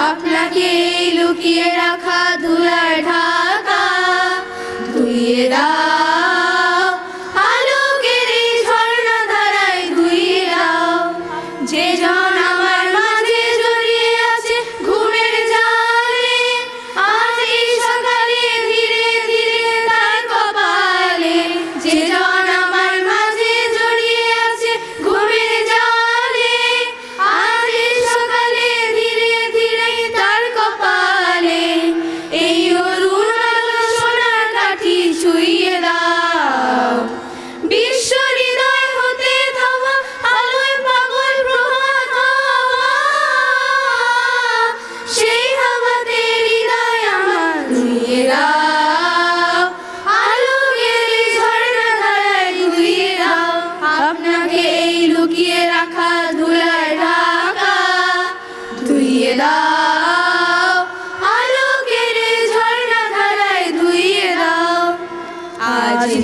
আপনাকে লুকিয়ে রাখা ধুলার ঢা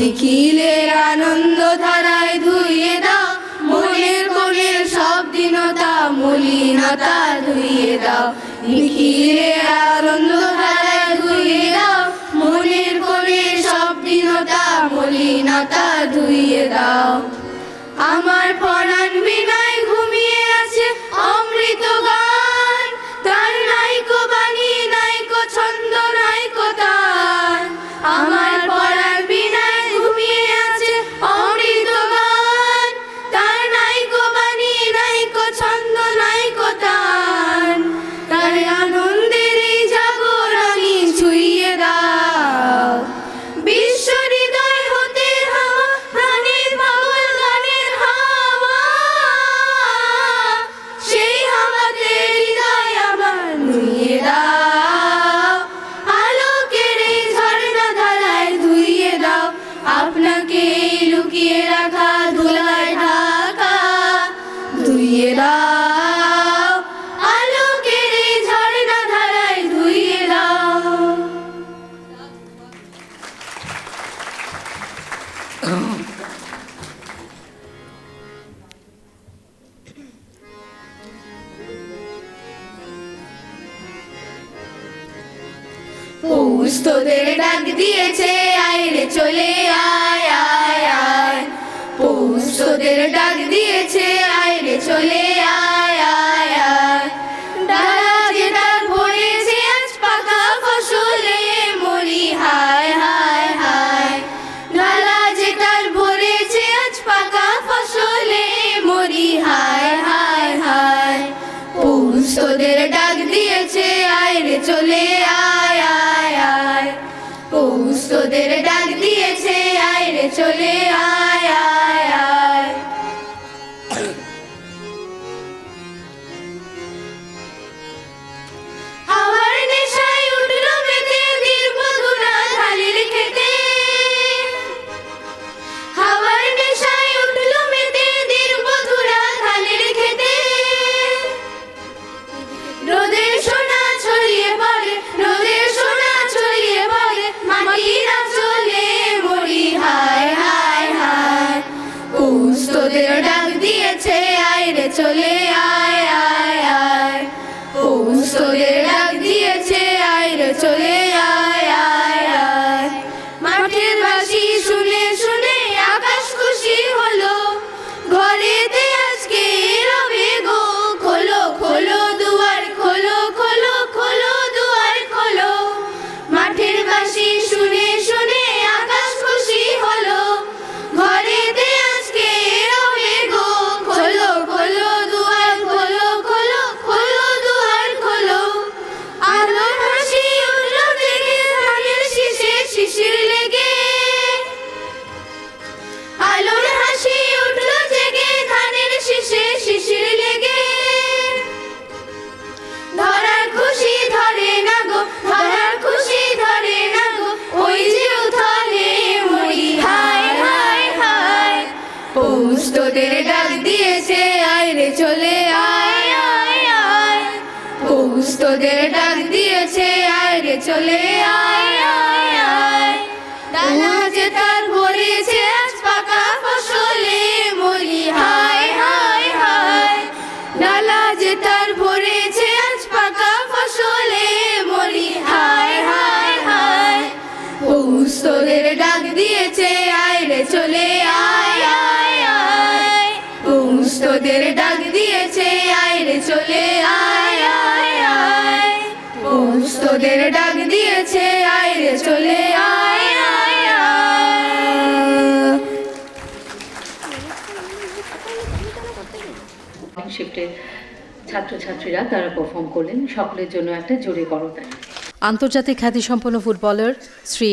নিখিলের আনন্দ ধারায় ধুইয়ে দাও। মনের কোণের সব দিনতা মলিনতা ধুইয়ে দাও। নিখিলের আনন্দ ধারায় ধুইয়ে দাও। মনের কোণের সব দিনতা মলিনতা ধুইয়ে দাও। আমার পরাণ পৌষ তোদের ডাক দিয়েছে, আয় রে চলে আয় আয় আয়। পৌষ তোদের ডাক দিয়েছে, আয় রে চলে চলে আয়। তোদের ডাক দিয়েছে, আয় রে চলে আয় আয় আয়। ডানা যে তার ভরেছে, আজ পাকা ফসলে মরি, হায় হায় হায়। ডালা যে তার ভরেছে, আজ পাকা ফসলে মরি, হায় হায় হায়। পৌষ তোদের ডাক দিয়েছে, আয় রে চলে আয় আয় আয়। পৌষ তোদের ডাক দিয়েছে, আয় রে চলে আয়। তোদের ডাক দিয়েছে আয় রে চলে আয় আয় আয়। ছাত্রছাত্রীরা তারা পারফর্ম করলেন সকলের জন্য একটা জোরে করতালি আন্তর্জাতিক খ্যাতিসম্পন্ন ফুটবলার শ্রী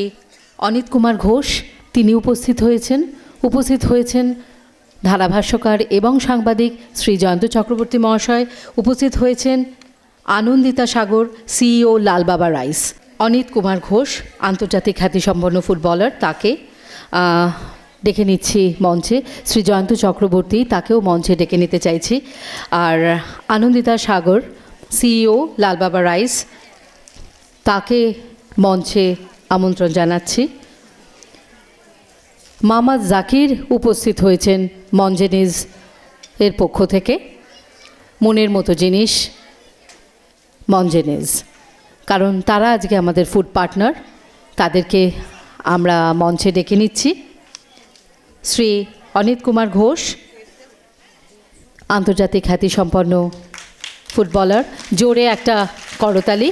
অনিত কুমার ঘোষ তিনি উপস্থিত হয়েছেন। উপস্থিত হয়েছেন ধারাভাষ্যকার এবং সাংবাদিক শ্রী জয়ন্ত চক্রবর্তী মহাশয়। উপস্থিত হয়েছেন আনন্দিতা সাগর, সিইও লালবাবা রাইস। অনিত কুমার ঘোষ, আন্তর্জাতিক খ্যাতিসম্পন্ন ফুটবলার, তাকে ডেকে নিচ্ছি মঞ্চে। শ্রী জয়ন্ত চক্রবর্তী, তাকেও মঞ্চে ডেকে নিতে চাইছি। আর আনন্দিতা সাগর, সিইও লালবাবা রাইস, তাকে মঞ্চে আমন্ত্রণ জানাচ্ছি। মামাদ জাকির উপস্থিত হয়েছেন মঞ্জেনিজ এর পক্ষ থেকে। মনের মতো জিনিস মঞ্জেনিজ। কারণ তারা আজকে আমাদের ফুড পার্টনার তাদেরকে আমরা মঞ্চে ডেকে নিচ্ছি। শ্রী অনিত কুমার ঘোষ, আন্তর্জাতিক খ্যাতিসম্পন্ন ফুটবলার, জোরে একটা করতালি।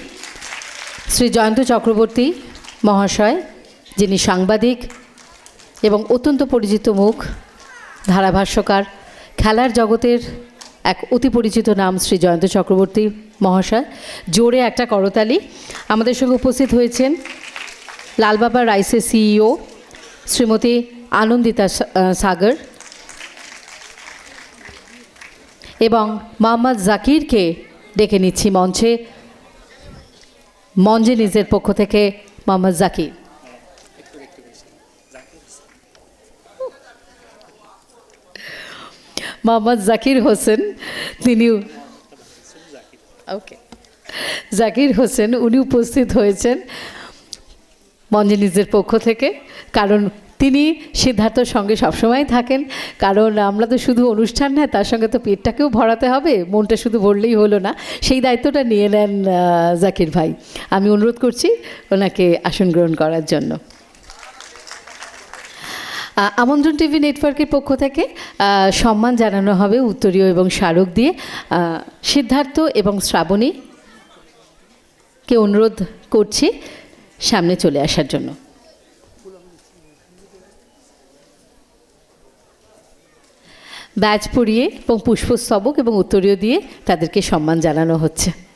শ্রী জয়ন্ত চক্রবর্তী মহাশয়, যিনি সাংবাদিক এবং অত্যন্ত পরিচিত মুখ, ধারাভাষ্যকার, খেলার জগতের এক অতি পরিচিত নাম শ্রী জয়ন্ত চক্রবর্তী মহাশয়। জোরে একটা করতালি। আমাদের সঙ্গে উপস্থিত হয়েছেন লালবাবা রাইসের সিইও শ্রীমতী আনন্দিতা সাগর। এবং মোহাম্মদ জাকিরকে ডেকে নিচ্ছি মঞ্চে। মঞ্জে নিজের পক্ষ থেকে মোহাম্মদ জাকির। মোহাম্মদ জাকির হোসেন, তিনি ওকে জাকির হোসেন, উনি উপস্থিত হয়েছেন মঞ্জেনিজের পক্ষ থেকে। কারণ তিনি সিদ্ধার্থর সঙ্গে সবসময় থাকেন। কারণ আমরা তো শুধু অনুষ্ঠান না তার সঙ্গে তো পেটটাকেও ভরাতে হবে। মনটা শুধু ভরলেই হলো না। সেই দায়িত্বটা নিয়ে নেন জাকির ভাই। আমি অনুরোধ করছি ওনাকে আসন গ্রহণ করার জন্য। আমন্ত্রণ টিভি নেটওয়ার্কের পক্ষ থেকে সম্মান জানানো হবে উত্তরীয় এবং স্মারক দিয়ে। সিদ্ধার্থ এবং শ্রাবণী, কে অনুরোধ করছি সামনে চলে আসার জন্য। ব্যাচ পরিয়ে এবং পুষ্পস্তবক এবং উত্তরীয় দিয়ে তাদেরকে সম্মান জানানো হচ্ছে।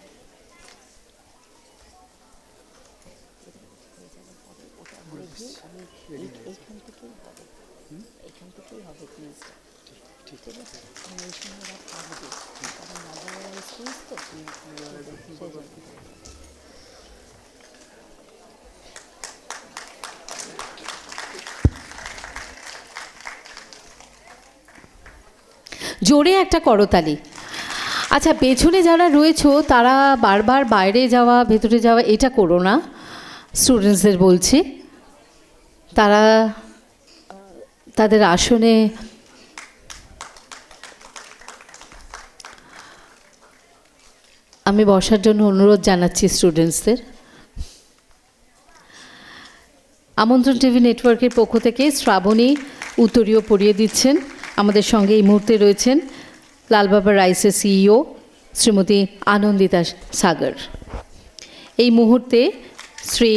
জোরে একটা করতালি। আচ্ছা পেছনে যারা রয়েছো, তারা বারবার বাইরে যাওয়া, ভেতরে যাওয়া, এটা করো না। স্টুডেন্টসদের বলছি। তারা, তাদের আসনে আমি বসার জন্য অনুরোধ জানাচ্ছি স্টুডেন্টসদের আমন্ত্রণ টিভি নেটওয়ার্কের পক্ষ থেকে শ্রাবণী উত্তরীয় পড়িয়ে দিচ্ছেন। আমাদের সঙ্গে এই মুহূর্তে রয়েছেন লালবাবা রাইসের সিইও শ্রীমতী আনন্দিতা সাগর। এই মুহূর্তে শ্রী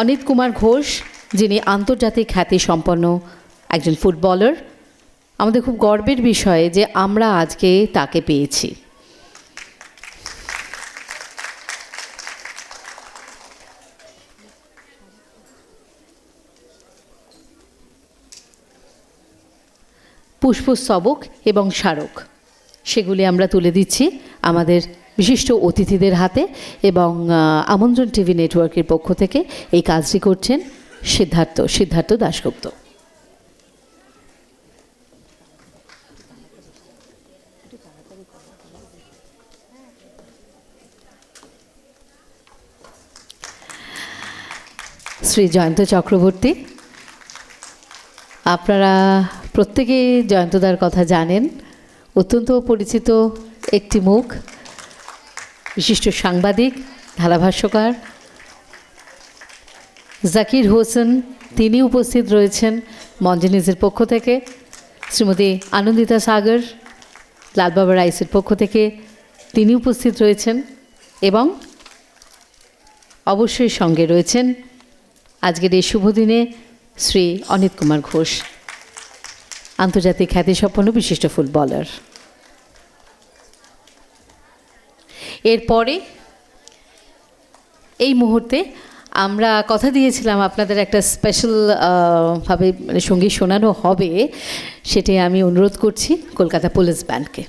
অনিত কুমার ঘোষ যিনি আন্তর্জাতিক খ্যাতি সম্পন্ন একজন ফুটবলার। আমাদের খুব গর্বের বিষয় যে আমরা আজকে তাকে পেয়েছি। পুষ্পস্তবক এবং স্মারক, সেগুলি আমরা তুলে দিচ্ছি আমাদের বিশিষ্ট অতিথিদের হাতে এবং আমন্ত্রণ টিভি নেটওয়ার্কের পক্ষ থেকে এই কাজটি করছেন সিদ্ধার্থ সিদ্ধার্থ দাশগুপ্ত। শ্রী জয়ন্ত চক্রবর্তী, আপনারা প্রত্যেকেই জয়ন্তদার কথা জানেন, অত্যন্ত পরিচিত একটি মুখ, বিশিষ্ট সাংবাদিক, ধারাভাষ্যকার জাকির হোসেন, তিনি উপস্থিত রয়েছেন মঞ্জনিজের পক্ষ থেকে। শ্রীমতী আনন্দিতা সাগর, লালবাবা রাইসের পক্ষ থেকে তিনি উপস্থিত রয়েছেন এবং অবশ্যই সঙ্গে রয়েছেন আজকের এই শুভ দিনে শ্রী অনিত কুমার ঘোষ, আন্তর্জাতিক খ্যাতিসম্পন্ন বিশিষ্ট ফুটবলার। এরপরে এই মুহূর্তে আমরা কথা দিয়েছিলাম আপনাদের একটা স্পেশাল ভাবে মানে সংগীত শোনানো হবে সেটি আমি অনুরোধ করছি কলকাতা পুলিশ ব্যান্ডকে।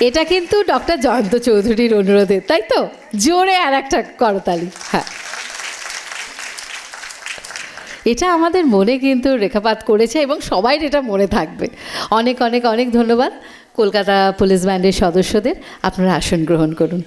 এটা কিন্তু ডক্টর জয়ন্ত চৌধুরীর অনুরোধে, তাই তো? জোরে আর একটা করতালি। হ্যাঁ। এটা আমাদের মনে কিন্তু রেখাপাত করেছে এবং সবাই এটা মনে থাকবে। অনেক অনেক অনেক ধন্যবাদ। কলকাতা পুলিশ ব্যান্ডের সদস্যদের। আপনারা আসন গ্রহণ করুন।